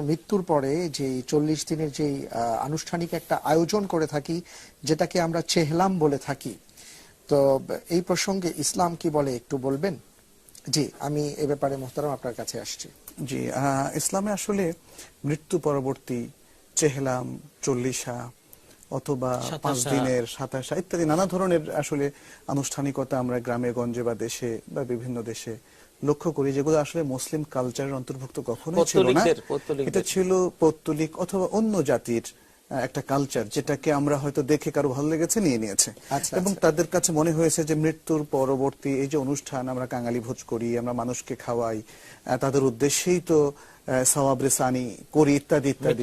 মৃত্যুর পরে যে চল্লিশ দিনের যে আনুষ্ঠানিক একটা আয়োজন করে থাকি যেটাকে আমরা চেহলাম বলে থাকি। তো এই প্রসঙ্গে ইসলাম কি বলে একটু বলবেন? জি আমি এ ব্যাপারে মোহতারাম আপনার কাছে আসছি। জি ইসলামে আসলে মৃত্যু পরবর্তী চেহলাম চল্লিশা অথবা পাঁচ দিনের সাতাশা ইত্যাদি নানা ধরনের আসলে আনুষ্ঠানিকতা আমরা গ্রামে গঞ্জে বা দেশে বা বিভিন্ন দেশে লক্ষ্য করি যেগুলো আসলে মুসলিম কালচারের অন্তর্ভুক্ত কখনোই ছিল না। এটা ছিল পৌত্তলিক অথবা অন্য জাতির একটা কালচার যেটাকে আমরা হয়তো দেখে কারও ভালো লেগেছে নিয়ে নিয়েছে। আচ্ছা, এবং আচ্ছা। তাদের কাছে মনে হয়েছে যে মৃত্যুর পরবর্তী এই যে অনুষ্ঠান আমরা কাঙালি ভোজ করি আমরা মানুষকে খাওয়াই তাদের উদ্দেশ্যেই তো সওয়াব রেসানি করি ইত্যাদি ইত্যাদি।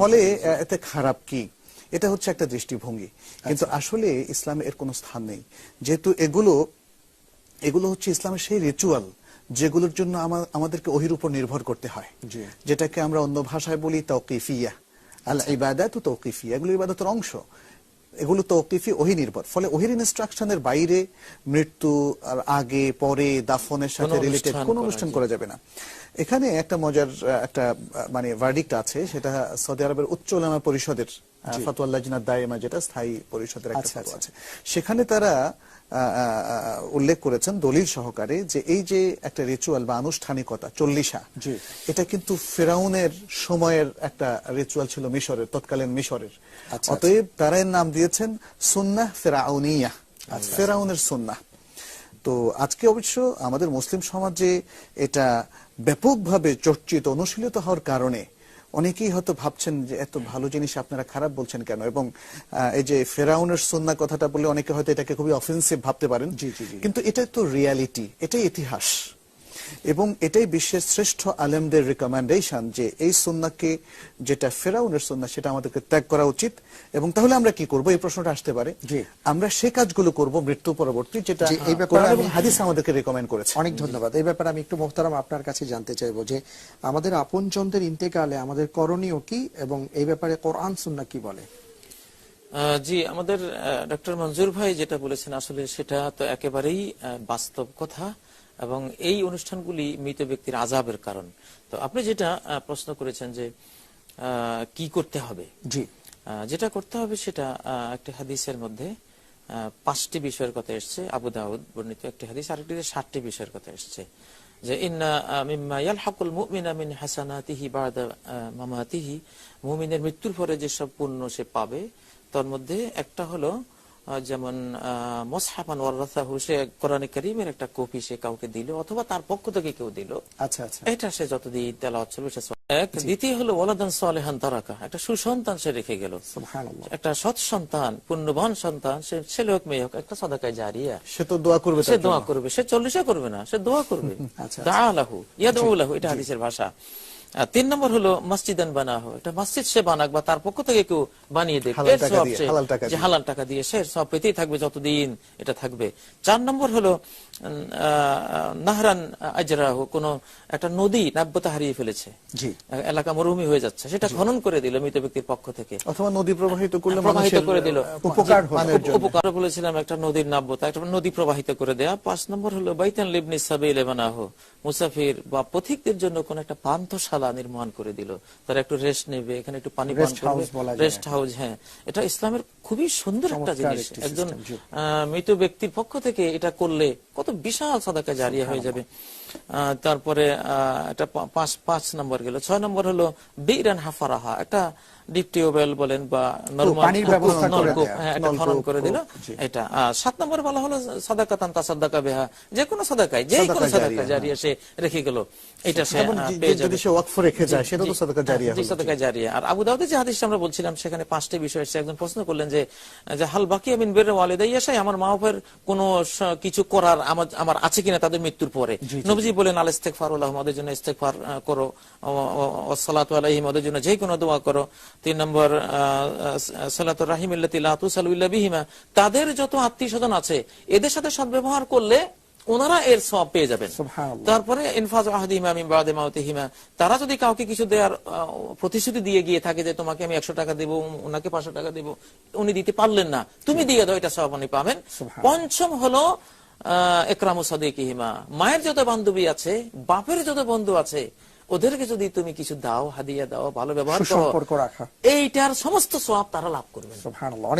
ফলে এতে খারাপ কি? এটা হচ্ছে একটা দৃষ্টিভঙ্গি। কিন্তু আসলে ইসলামে এর কোনো স্থান নেই। যেহেতু এগুলো এগুলো হচ্ছে ইসলামের সেই রিচুয়াল যেগুলোর জন্য আমাদেরকে ওহির উপর নির্ভর করতে হয়। যেটাকে আমরা অন্য ভাষায় বলি তৌকিফিয়া। আল ইবাদাত তৌকিফিয়া। এগুলো ইবাদতের অংশ। এগুলো তৌকিফি ওহি নির্ভর। ফলে ওহির ইনস্ট্রাকশনের বাইরে মৃত্যু আর আগে পরে দাফনের সাথে রিলেটেড কোনো অনুষ্ঠান করা যাবে না। এখানে একটা মজার একটা মানে ভার্ডিক্ট আছে। সেটা সৌদি আরবের উচ্চ উলামা পরিষদের ফতোয়াল্লাহ জিনাদ দায়েমা যেটা স্থায়ী পরিষদের একটা আচ্ছা, আছে। সেখানে তারা উল্লেখ করেছেন দলিল সহকারে যে এই যে একটা রিচুয়াল বা আনুষ্ঠানিকতা চল্লিশা এটা কিন্তু ফেরাউনের সময়ের একটা রিচুয়াল ছিল মিশরের তৎকালীন মিশরের। আচ্ছা, অতএব তারা এর নাম দিয়েছেন সুন্নাহ ফেরাউনিয়া আচ্ছা, ফেরাউনের সুন্নাহ। তো আজকে অবশ্য আমাদের মুসলিম সমাজে এটা ব্যাপকভাবে চর্চিত অনুশীলিত হওয়ার কারণে অনেকেই হয়তো ভাবছেন যে এত ভালো জিনিস আপনারা খারাপ বলছেন কেন? এবং আহ, এই যে ফেরাউনের সন্না কথাটা বললে অনেকে হয়তো এটাকে খুবই অফেন্সিভ ভাবতে পারেন। জি, জি, জি। কিন্তু এটাই তো রিয়ালিটি এটাই ইতিহাস। এবং এটাই বিশ্বের শ্রেষ্ঠ আলেমদের রিকমেন্ডেশন যে এই সন্নাকে যেটা ফেরাউনের সন্না সেটা আমাদেরকে ত্যাগ করা উচিত। এবং তাহলে আমরা কি করব? এই প্রশ্নটা আসতে পারে। আমরা সে কাজগুলো করব মৃত্যু পরবর্তী যেটা এই ব্যাপারে আমি- হাদিস আমাদেরকে রেকমেন্ড করেছে। অনেক ধন্যবাদ। এই ব্যাপারে আমি একটু মোহতারাম আপনার কাছে জানতে চাইব যে আমাদের আপনজনদের ইন্তেকালে আমাদের করণীয় কি এবং এই ব্যাপারে কোরআন সুন্নাহ কি বলে? আহ, জি আমাদের ডক্টর মঞ্জুর ভাই যেটা বলেছেন আসলে সেটা তো একেবারেই আহ, বাস্তব কথা। এবং এই অনুষ্ঠানগুলি মৃত ব্যক্তির আজাবের কারণ। তো আপনি যেটা প্রশ্ন করেছেন যে কি করতে হবে? জি। যেটা করতে হবে সেটা একটা হাদিসের মধ্যে পাঁচটি বিষয়ের কথা এসছে। আবু দাউদ বর্ণিত একটি হাদিস আরেকটিতে ষাটটি বিষয়ের কথা এসছে। যে মিন মুমিনের মৃত্যুর পরে যেসব পুণ্য সে পাবে তার মধ্যে একটা হলো আহ, যেমন মোসহাফান সে কোরআনে কারীমের একটা কপি সে কাউকে দিল অথবা তার পক্ষ থেকে কেউ দিল। আচ্ছা আচ্ছা। এটা সে যতদিন তেলাওয়াত চলবে সে এক দ্বিতীয় হলো ওয়ালাদান সালেহান তারাকা একটা সুসন্তান সে রেখে গেল। একটা সৎ সন্তান পুণ্যবান সন্তান সে ছেলে হোক মেয়ে হোক একটা সদাকায় জারিয়া। সে তো দোয়া করবে সে দোয়া করবে সে চল্লিশে করবে না সে দোয়া করবে। আচ্ছা, দাআলাহু ইয়াদউলাহু এটা হাদিসের ভাষা। তিন নম্বর হলো মসজিদান বানাহু। এটা মসজিদ সে বানাক বা তার পক্ষ থেকে কেউ বানিয়ে দেবে। হালাল টাকা দিয়ে, সে- যে হালাল টাকা দিয়ে সে সব পেতেই থাকবে যতদিন এটা থাকবে। চার নম্বর হলো নাহরান আজরাহু কোন একটা নদী নাব্যতা হারিয়ে ফেলেছে। এলাকা মরুভূমি হয়ে যাচ্ছে। সেটা খনন করে দিল মৃত ব্যক্তির পক্ষ থেকে। অথবা নদী প্রবাহিত করলে প্রবাহিত করে দিল। উপকার বলেছিলাম একটা নদীর নাব্যতা একটা নদী প্রবাহিত করে দেয়া। পাঁচ নম্বর হলো বাইতান লিবনি সাবিল বানাহ মুসাফির বা পথিকদের জন্য কোন একটা পান্থশালা নির্মাণ করে দিল। তারা একটু রেস্ট নেবে এখানে একটু পানি পান করবে। রেস্ট হাউস হ্যাঁ। এটা ইসলামের খুবই সুন্দর একটা জিনিস। একজন আহ, মৃত ব্যক্তির পক্ষ থেকে এটা করলে কত বিশাল সাদাকা জারিয়া হয়ে যাবে। তারপরে এটা পাঁচ পাঁচ নম্বর গেল। ছয় নম্বর হলো বিরান হাফারাহা একটা ডিপ টিউবওয়েল বলেন বা নলকূপ হ্যাঁ, এটা খনন করে দিল। এটা সাত নম্বর বলা হলো সাদাকাতান তাসাদ্দাকা বেহা যে কোনো সাদাকায় যে কোনো সাদাকা জারিয়া, জারিয়া সে রেখে গেল। এটা সে পেয়ে যাবে। সে ওয়াকফ রেখে যায় সেটা তো সাদাকা জারিয়া হলো। সাদাকা জারিয়া। আর আবু দাউদে যে হাদিসটা আমরা বলছিলাম সেখানে পাঁচটি বিষয় এসে একজন প্রশ্ন করলেন যে যে হাল বাকি আমিন বের ওয়ালিদাইয়াশাই আমার মা বাবার কোন কিছু করার আমার আমার আছে কিনা তাদের মৃত্যুর পরে? নবীজি বলেন আল ইস্তেগফার আমাদের জন্য ইস্তেগফার আহ, করো। সালাতু আলাইহিম ওদের জন্য যে কোনো দোয়া করো। তিন নম্বর সালাতুর রাহিম বিহিমা। তাদের যত আত্মীয় স্বজন আছে এদের সাথে সদ্ব্যবহার করলে ওনারা এর সব পেয়ে যাবেন। তারপরে ইনফাজ আহাদিমা তারা যদি কাউকে কিছু দেওয়ার প্রতিশ্রুতি দিয়ে গিয়ে থাকে যে তোমাকে আমি একশো টাকা দেবো ওনাকে পাঁচশো টাকা দেবো উনি দিতে পারলেন না। তুমি দিয়ে দাও এটা সব আপনি পাবেন। পঞ্চম হলো একরামু সাদিকিহিমা মায়ের যত বান্ধবী আছে বাপের যত বন্ধু আছে ওদেরকে যদি তুমি কিছু দাও হাদিয়া দাও ভালো ব্যবহার করো এইটার সমস্ত সব তারা লাভ সুবহানাল্লাহ।